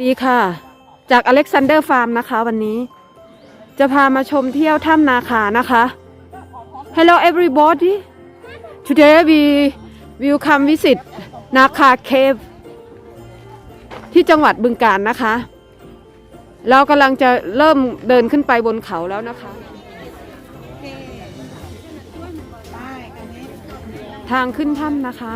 ดีค่ะ จากอเล็กซานเดอร์ฟาร์มนะคะวันนี้ จะพามาชมเที่ยวถ้ำนาคานะคะ Hello everybody today we will come visit นาคา cave ที่จังหวัดบึงกาฬนะคะ เรากำลังจะเริ่มเดินขึ้นไปบนเขาแล้วนะคะ ทางขึ้นถ้ำนะคะ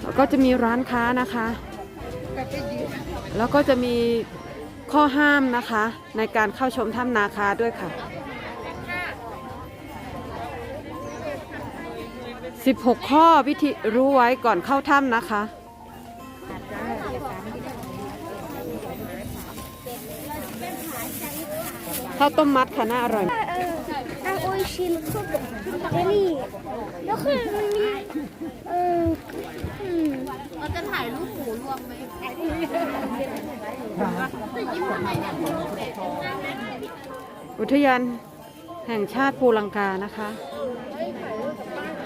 แล้ว ก็จะมีร้านค้านะคะ แล้วก็จะมีข้อห้ามนะคะ ในการเข้าชมถ้ำนาคาด้วยค่ะ 16 ข้อวิธีรู้ไว้ก่อนเข้าถ้ำนะคะข้าวต้มมัดค่ะน่าอร่อยอออาโออิชิแล้วก็เจลลี่แล้วคือมันมีเอออืมเราจะถ่ายรูปหมูรวมไหมอุทยานแห่งชาติภูลังกานะคะ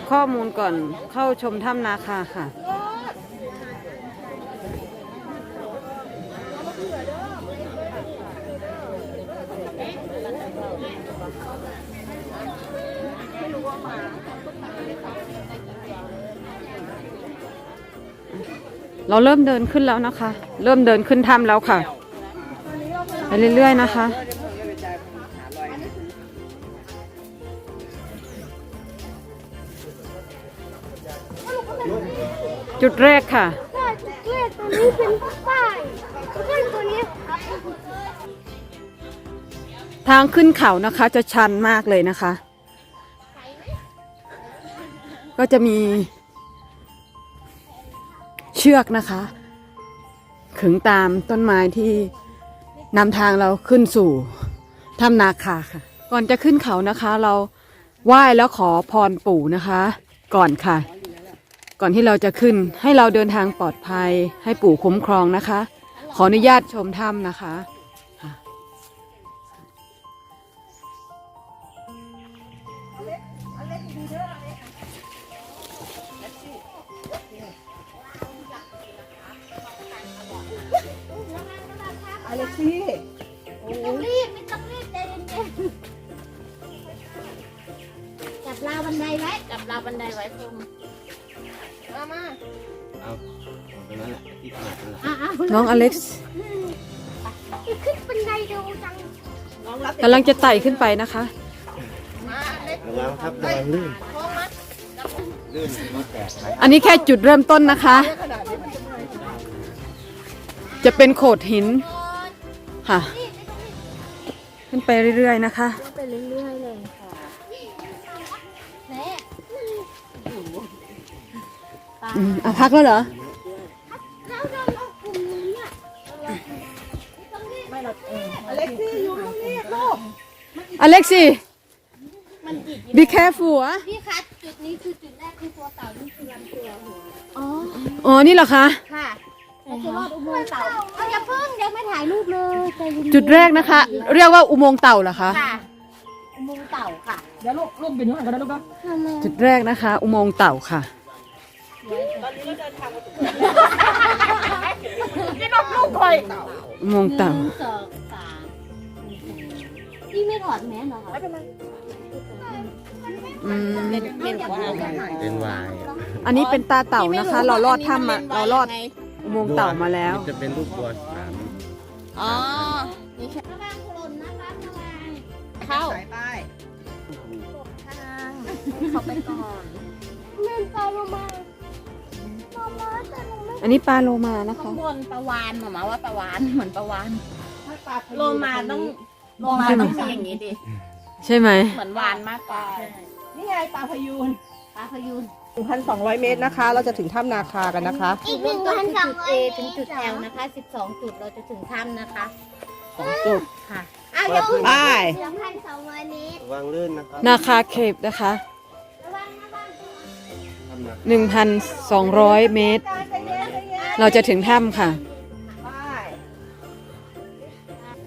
ข้อมูลก่อนเข้าชมถ้ำนาคาค่ะ เราเริ่มเดินขึ้นแล้วนะคะ เริ่มเดินขึ้นถ้ำแล้วค่ะ ไปเรื่อยๆนะคะ จุดแรกค่ะจุดแรกตัวนี้เป็นป้ายขึ้นตัวนี้ครับทางขึ้นเขานะคะจะชันมากเลยนะคะ ก็จะมี ชือกนะคะ ขึงตามต้นไม้ที่นำทางเราขึ้นสู่ถ้ำนาคาค่ะ ก่อนจะขึ้นเขานะคะ เราไหว้แล้วขอพรปู่นะคะ ก่อนค่ะ ก่อนที่เราจะขึ้นให้เราเดินทางปลอดภัยให้ปู่คุ้มครองนะคะ ขออนุญาตชมถ้ำนะคะ อเล็กซี่ไม่ต้องรีบไม่ต้องรีบใจเย็นๆจับราวบันไดไว้จับราวบันไดไว้พรมมามาเอาตรงนั้นแหละที่ถนัดนั่นแหละอะอะน้องอเล็กซ์ขึ้นบันไดเร็วจังน้องรับกำลังจะไต่ขึ้นไปนะคะระวังครับระวังลื่นลื่นรถแตกไปอันนี้แค่จุดเริ่มต้นนะคะขนาดนี้มันจะจะเป็นโขดหิน ค่ะ ขึ้นไปเรื่อยๆนะคะ ไปเรื่อยๆเลยค่ะแม่อืมอะพักแล้วเหรอเราเราเอากลุ่มนี้อะไม่หรอกเอออเล็กซี่อยู่ตรงนี้ลูก อเล็กซี่ be careful อะพี่คะจุดนี้คือจุดแรกคือตัวเต่านี่คือลำตัวหัวอ๋ออ๋อนี่เหรอคะ ค่ะ เราจะรอดอุโมงค์เต่าเอาอย่าเพิ่งยังไม่ถ่ายรูปเลยใจเย็นๆจุดแรกนะคะ เรียกว่าอุโมงค์เต่าเหรอคะค่ะอุโมงค์เต่าค่ะเดี๋ยวลูกลูกเป็นยังไงกันนะลูกนะจุดแรกนะคะ อุโมงค์เต่าค่ะนี่น้องลูกคอยอุโมงค์เต่าหนึ่งสองสามพี่ไม่ถอดแมสเหรอคะอืมเป็นกว่าเป็นวาย อันนี้เป็นตาเต่านะคะ เราลอดถ้ำมาเราลอด อุโมงค์เต่ามาแล้วจะเป็นรูปบัวสามอ๋อ นี่ใช่ระวังหล่นนะคะระวังเข้าสายใต้เขาไปก่อนเล่นปลาโลมาปลามาแต่หนูไม่อันนี้ปลาโลมานะข้าคะ งบนปลาวานหมามาว่าปลาวานเหมือนปลาวานปลาพยูนโลมาต้องโลมาต้องมีอย่างนี้ดิ ใช่ไหม เหมือนวานมากกว่านี่ไงปลาพยูนปลาพยูน1,200 เมตรนะคะ เราจะถึงถ้ำนาคากันนะคะ อีกหนึ่งพันสองร้อยถึงจุด L นะคะ 12 จุดเราจะถึงถ้ำนะคะจุด ค่ะอ้าวเดี๋ยวไป หนึ่งพันสองร้อยเมตรระวังลื่นนะครับนาคาเคปนะคะ ระวังระวังคถ้ำนา1,200 เมตร เราจะถึงถ้ำค่ะ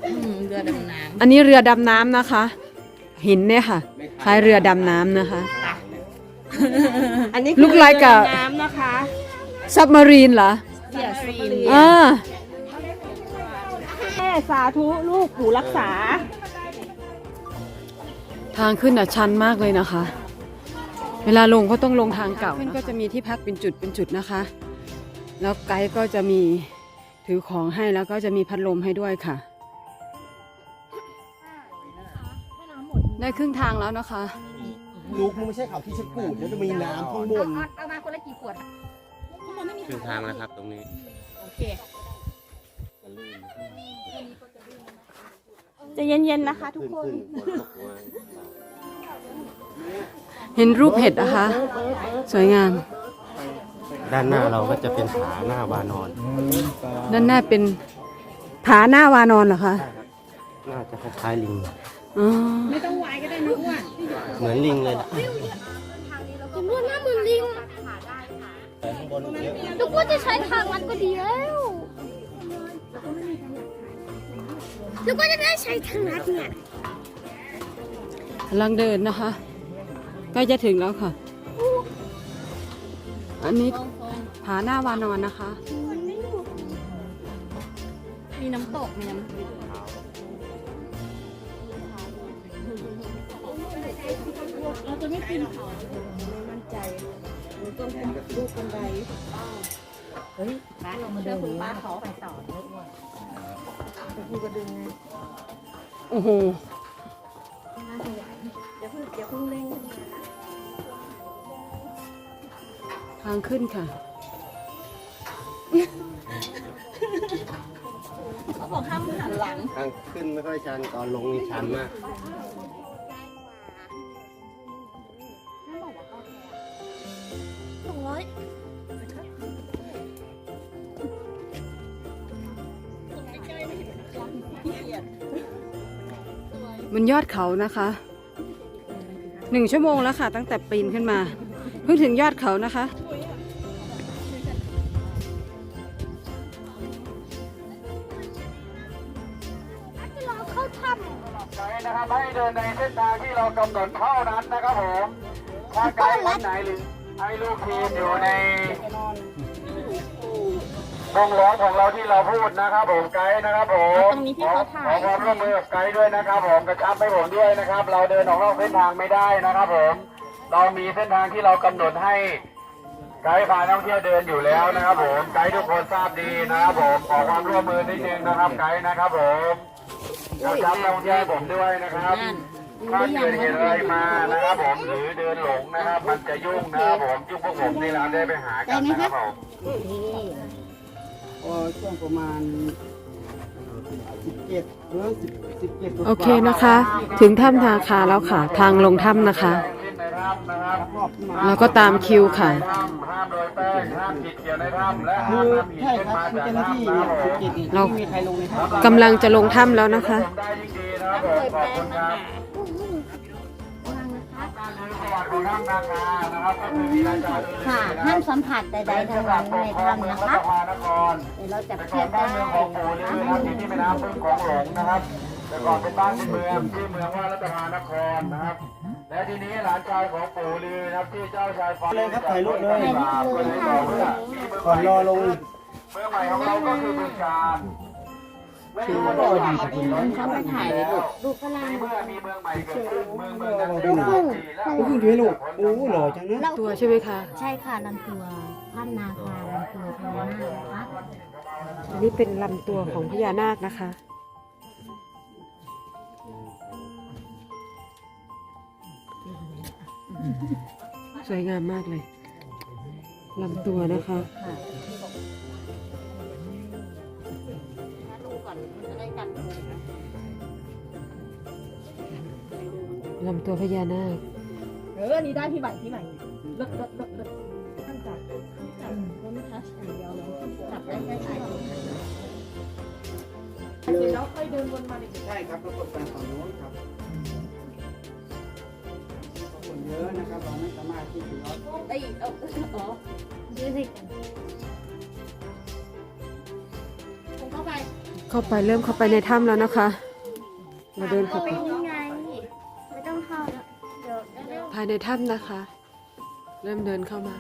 อืมเรือดำน้อันนี้เรือดำน้ำนะคะ หินเนี่ยค่ะคล้ายเรือดำน้ำนะคะ อันนี้ Look like a น้ำนะคะซับมารีนเหรอำเสียซีนอ่าแม่สาธุลูกปู่รักษา ทางขึ้นอะชันมากเลยนะคะ เวลาลงก็ต้องลงทางเก่าขึ้นก็จะมีที่พักเป็นจุดเป็นจุดนะคะ แล้วไกด์ก็จะมีถือของให้แล้วก็จะมีพัดลมให้ด้วยค่ะ ได้ครึ่งทางแล้วนะคะ ลูกมึงไม่ใช่เขาที่ชะกูดแล้วจะมีน้ำข้างบน เอามาคนละกี่ขวดครึ่งทางแล้วครับตรงนี้โอเคจะเย็นๆนะคะ ทุกขึ้นคนขึ้นฝนตกมาเห็นรูปเห็ดนะคะ สวยงาม ด้านหน้าเราก็จะเป็นผาหน้าวานอนด้านหน้าเป็นผาหน้าวานอนเหรอคะ น่าจะคล้ายๆลิง อ๋อเหมือนลิงเลยล่ะผมว่าหน้าเหมือนลิงลูกว่าจะใช้ทางลัดก็ดีแล้วลูกว่าจะได้ใช้ทางลัดเนี่ยกำลังเดินนะคะใกล้จะถึงแล้วค่ะ อันนี้ผาหน้าวานอนนะคะ มีน้ำตกมีน้ำ กินไม่มั่นใจต้องทำลูกบันไดเฮ้ยป้าลงมาเชื่อคุณป้าเขาไปสอนไม่อ้วนจะพูกระดึงไงอือหน่าจใหญ่อย่าเพิ่งอย่าเพิ่งเร่งทางขึ้นค่ะเขาบอกห้ามหันหลังทางขึ้นไม่ค่อยชันตอนลงมีชันมาก บนยอดเขานะคะหนึ่งชั่วโมงแล้วค่ะ ตั้งแต่ปีนขึ้นมา เพิ่งถึงยอดเขานะคะจะรอเข้าถ้ไกด์นะครับให้เดินในเส้นทางที่เรากำหนดเท่านั้นนะครับผมถ้าไกด์คนไหนหรือให้ลูกทีมอยู่ใน วงล้อมของเราที่เราพูดนะครับผมไกด์นะครับผมตรงนี้ที่เขาถ่ายขอความร่วมมือกับไกด์ด้วยนะครับ ผมกระชับให้ผมด้วยนะครับ เราเดินออกนอกเส้นทางไม่ได้นะครับ ผม เรามีเส้นทางที่เรากำหนดให้ไกด์พานักท่องเที่ยวเดินอยู่แล้วนะครับ ผมไกด์ทุกคนทราบดีนะครับ ผมขอความร่วมมือนิดนึงนะครับไกด์นะครับ ผมกระชับนักท่องเที่ยวให้ผมด้วยนะครับนั่นถ้าเกิดเหตุอะไรมานะครับ ผมหรือเดินหลงนะครับ มันจะยุ่งนะครับผมยุ่งพวกผมนี่เราได้ไปหากันนะครับผม ก็ช่วงประมาณสิบเจ็ดหรือสิบสิบเจ็ดโอเคนะคะ ถึงถ้ำนาคาแล้วค่ะ ทางลงถ้ำนะคะขึ้นในถ้ำนะครับรอบมาแล้วก็ตามคิวค่ะถ้ำห้ามโดยแป้งห้ามผิดเกี่ยวในถ้ำและคืห้ามอนำผิดใช่ขึ้นครับมาคือจากเจ้าหน้าที่ถ้ำนะครับผมสิบเจ็ดนี่เราไม่มีใครลงในถ้ำกำลังจะลงถ้ำแล้วนะคะ ได้ยิ่งดีนะครับผมขอบคุณครับประวัติของถ้ำนาคานะครับก็คือมีรายการค่ะห้ามสัมผัสใดๆทั้งนั้นในถ้ำนะคะนครเดี๋ยวเราจับแต่เชืก่ออนกบ้านได้เมืองของปู่ลือนะครับอยู่ที่แม่น้ำพึ่งของหลงนะครับแต่ก่อนเป็นบ้านเป็นเมืองชื่อเมืองว่ารัตนานครนะครับ และทีนี้หลานชายของปู่ลือนะครับชื่อเจ้าชายฟ้าเลยครับถ่ายรูปเลยคนที่บอกว่ามีเมืองก่อนรอลง เมืองใหม่ของเราก็คือเมืองการ ไม่รู้ว่าจะมีกี่ร้อยปีเขาไปถ่ายเลยลูกลูกฝรั่งเมื่อมีเมืองใหม่เกิดขึ้นเมืองเมืองนั้นดูหน่อยก็เพิ่งถือลูกโอ้หล่อจังนะ ตัวใช่ไหมคะ ใช่ค่ะลำตัวถ้ำนาคาลำตัวพญานาคนะคะอันนี้เป็นลำตัวของพญานาคนะคะ สวยงามมากเลยลำตัวนะคะ กันลำตัวพญานาค เออนี่ได้พี่ใหม่พี่ใหม่เลิศเลิศเลิศเลิศท่านจับจับแล้วไม่ทัชอย่างเดียวเลยจับได้แค่ถ่ายเสร็จแล้วค่อยเดินวนมาเด็กใช่ครับแล้วกดไปฝั่งโน้นครับคนเยอะนะครับตอนไม่สามารถที่จะย้อนไอ้เอาอ๋อดูสิผม เข้าไปเริ่มเข้าไปในถ้ำแล้วนะคะเราเดินเข้าไปนี่ไงไม่ต้องเข้าแล้วเดี๋ยวเดี๋ยวภายในถ้ำนะคะ เริ่มเดินเข้ามา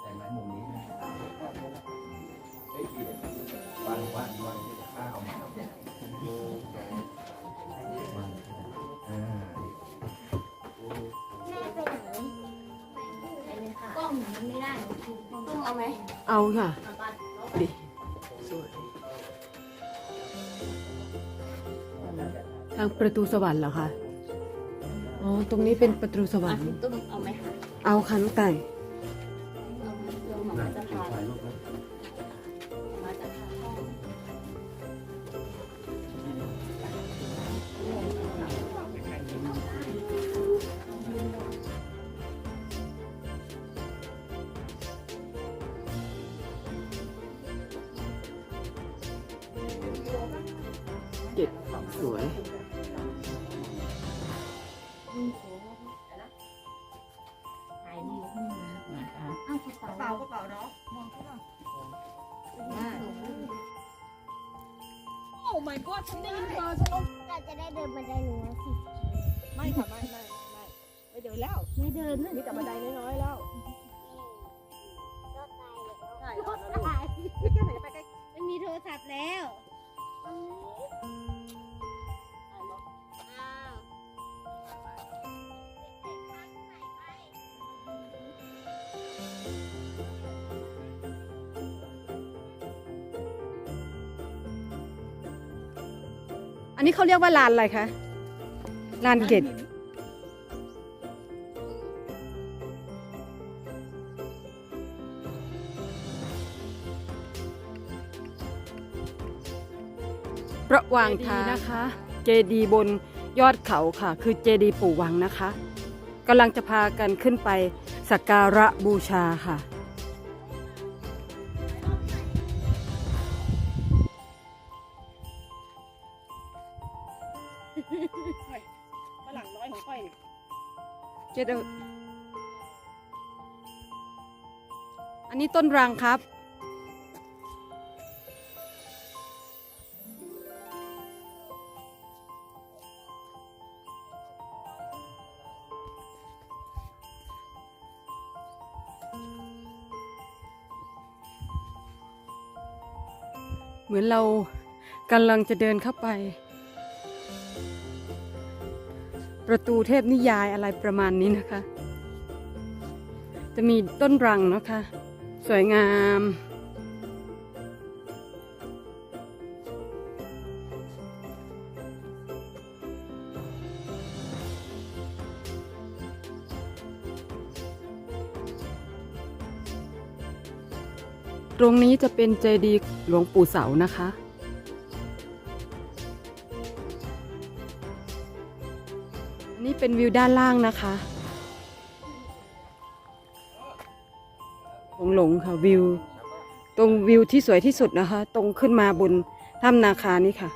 แต่ไม้มุมนี้นะเฮ้ยวันวันวันที่จะข้ามาอ่าแม่ไปไหนไปเลยค่ะกล้องมันไม่ได้ต้องเอาไหมเอาค่ะ ดิสวยทางประตูสวรรค์เหรอคะ อ๋อ ตรงนี้เป็นประตูสวรรค์ ตุ้มเอาไหมคะ เอาคันไก่เอ ถ่ายวิวขึ้นมานะคะเอากระกระเป๋าเป๋ากระเป๋าเนาะมองข้างหลังโอ้ my god ฉันได้ยินเธอฉันลงเราจะได้เดินบันไดหนึ่งร้อยสิบไม่ค่ะไม่ไม่ไม่ไม่ไม่เดินแล้วไม่เดินนะมีแต่บันไดน้อยๆแล้วรอดตายเลยใช่รอดตายไม่แค่ไหนไปใกล้ไม่มีโทรศัพท์แล้ว อันนี้เขาเรียกว่าลานอะไรคะลานเกตระหว่างทางนะคะ เจดีบนยอดเขาค่ะ คือเจดีปู่วังนะคะกำลังจะพากันขึ้นไปสักการะบูชาค่ะ เจดอันนี้ต้นรังครับ เหมือนเรากำลังจะเดินเข้าไป ประตูเทพนิยายอะไรประมาณนี้นะคะ จะมีต้นรังนะคะ สวยงาม ตรงนี้จะเป็นเจดีย์หลวงปู่เสานะคะ เป็นวิวด้านล่างนะคะ หลงหลงค่ะวิว ตรงวิวที่สวยที่สุดนะคะ ตรงขึ้นมาบนถ้ำนาคานี่ค่ะ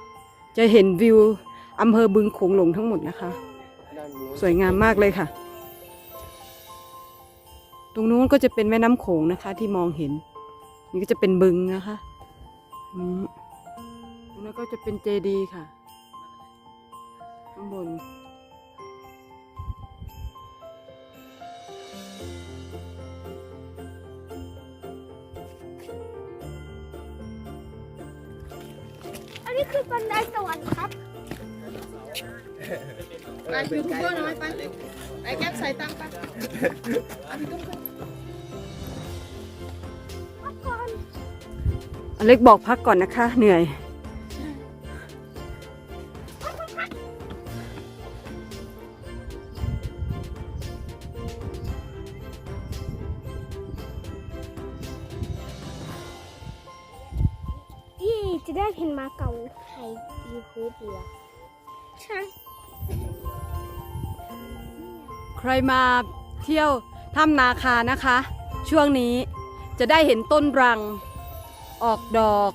จะเห็นวิวอำเภอบึงโขงหลงทั้งหมดนะคะ สวยงามมากเลยค่ะ ตรงนู้นก็จะเป็นแม่น้ำโขงนะคะ ที่มองเห็น นี่ก็จะเป็นบึงนะคะอืมตรงนั้นก็จะเป็นเจดีย์ค่ะ ข้างบน นนี้คือบันไดสวรรค์ครับไปยูทูบเบอร์น้อยไปไอ้แก๊ปใส่ตังค์ไปเอาพี่ตุ้มขึ้นพักก่อนอเล็กบอกพักก่อนนะคะ เหนื่อยพี่จะได้เห็นหมาเก่าไท ยูทูใช่ ใครมาเที่ยวถ้ำนาคานะคะ ช่วงนี้จะได้เห็นต้นรัง ออกดอก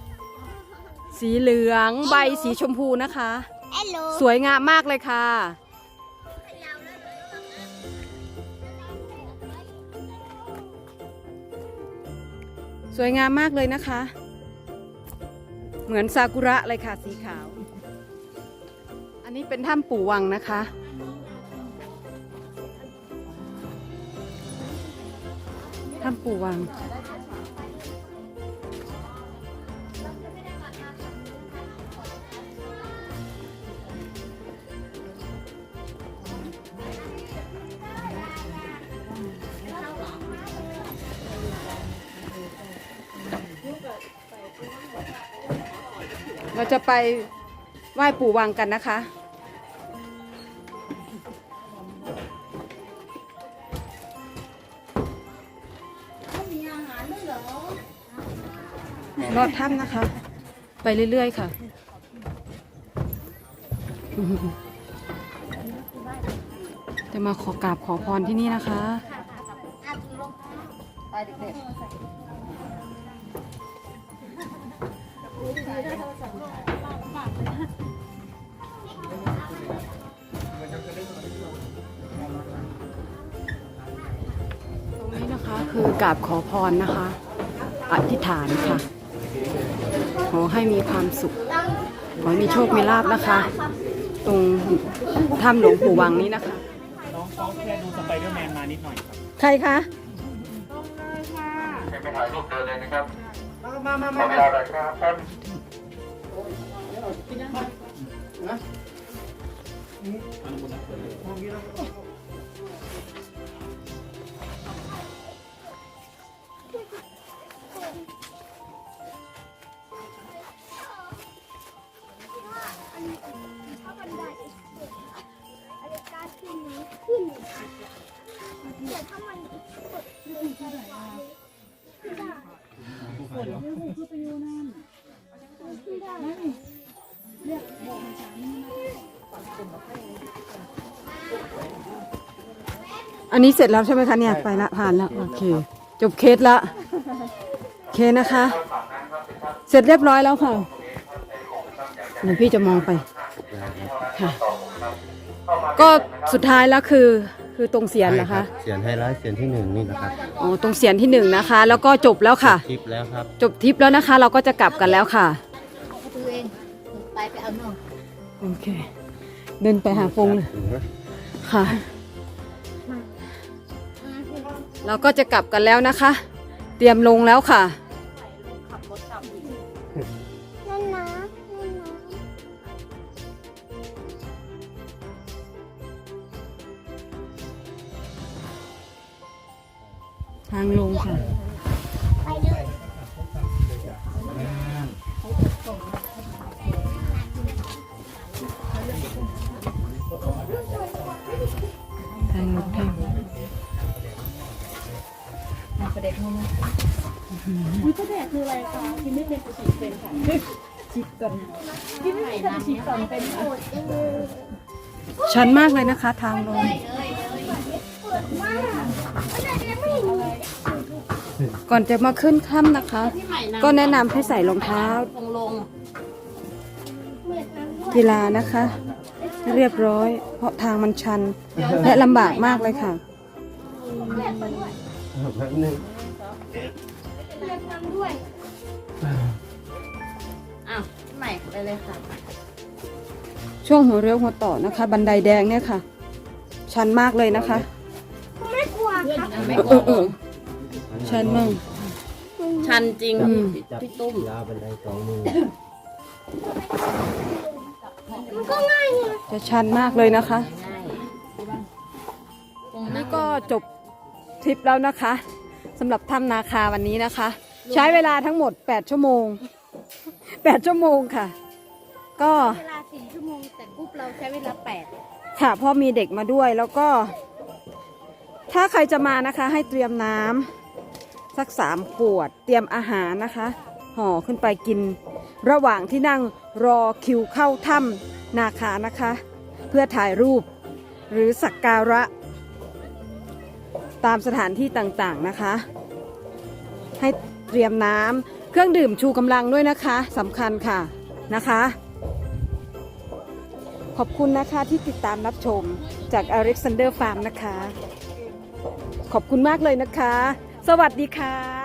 สีเหลือง ใบสีชมพูนะคะ สวยงามมากเลยค่ะ สวยงามมากเลยนะคะ เหมือนซากุระเลยค่ะสีขาว อันนี้เป็นถ้ำปู่วังนะคะ ถ้ำปู่วัง เราจะไปไหว้ปู่วังกันนะคะรอดถ้ำนะคะ ไปเรื่อยๆค่ะ จะมาขอกราบขอพรที่นี่นะคะไปเด็ก ตรงนี้นะคะคือกราบขอพรนะคะ อธิษฐานค่ะ ขอให้มีความสุข ขอให้มีโชค มีลาบนะคะ ตรงถ้ำหลวงปู่วังนี้นะคะ น้องเขาแค่ดูสไปเดอร์แมนมานิดหน่อยครับ ใครคะให้ไปถ่ายรูปเดินเลยนะครับ มามาขมาอเวมาลาหน่อยครับท่านถ้าบันไดอะไรการขึ้นนี้ขึ้นแต่ถ้ามันกดลงไปขึ้นได้ ขึ้นได้อันนี้เสร็จแล้วใช่ไหมคะเนี่ยไปละผ่านแล้วโอเค จบเคสละโอเคนะคะ เสร็จเรียบร้อยแล้วค่ะเดี๋ยวพี่จะมองไปค่ะก็สุดท้ายแล้วคือ คือตรงเสียนเหรอคะ เสียนไฮไลท์เสียนที่หนึ่งนี่นะครับอ๋อตรงเสียนที่หนึ่งนะคะ แล้วก็จบแล้วค่ะคลิปแล้วครับ จบทริปแล้วนะคะ เราก็จะกลับกันแล้วค่ะๆตัวเองไปไปเอาหน่อยโอเค เดินไปหาฟงเลยค่ะ เราก็จะกลับกันแล้วนะคะ เตรียมลงแล้วค่ะางลงค่ะไปเลยทางลงทางๆประเด็กมั้งอุ้ยประเด็กคืออะไรคะกินไม่เป็นฉีดเป็นค่ะฉีดก่อนกินไม่เป็นฉีดก่อนเป็นโอดเองชันมากเลยนะคะ ทางลงปวดมา กไม่ได้ไม่เห็นก่อนจะมาขึ้นถ้ำนะคะ ก็แนะนำให้ใส่รองเท้าลงลงเหมือนนั้นด้วยกีฬานะคะให้เรียบร้อย เพราะทางมันชัน และลำบากมากเลยค่ะเรียกมาด้วยแป๊บนึงเรียกมาด้วยอ้าวใหม่ไปเลยค่ะ ช่วงหัวเรือหัวต่อนะคะ บันไดแดงเนี่ยค่ะ ชันมากเลยนะคะไม่กลัวครับ เออเออชันมากชันจริงอืมจับพี่ตุ้มยาวบันไดสองมือมันก็ง่ายไงจะชันมากเลยนะคะง่ายตรงนี่นั้นก็จบทริปแล้วนะคะสำหรับถ้ำนาคาวันนี้นะคะ ใช้เวลาทั้งหมด 8 ชั่วโมง 8 ชั่วโมงค่ะ ก็เวลาสี่ชั่วโมงแต่กรุ๊ปเราใช้เวลาแปดค่ะเพราะมีเด็กมาด้วยแล้วก็ ถ้าใครจะมานะคะให้เตรียมน้ำสักสามขวด เตรียมอาหารนะคะ ห่อขึ้นไปกิน ระหว่างที่นั่งรอคิวเข้าถ้ำนาคานะคะ เพื่อถ่ายรูปหรือสักการะ ตามสถานที่ต่างๆนะคะ ให้เตรียมน้ำเครื่องดื่มชูกำลังด้วยนะคะสำคัญค่ะนะคะ ขอบคุณนะคะที่ติดตามรับชมจาก Alexander Farm นะคะ ขอบคุณมากเลยนะคะ สวัสดีค่ะ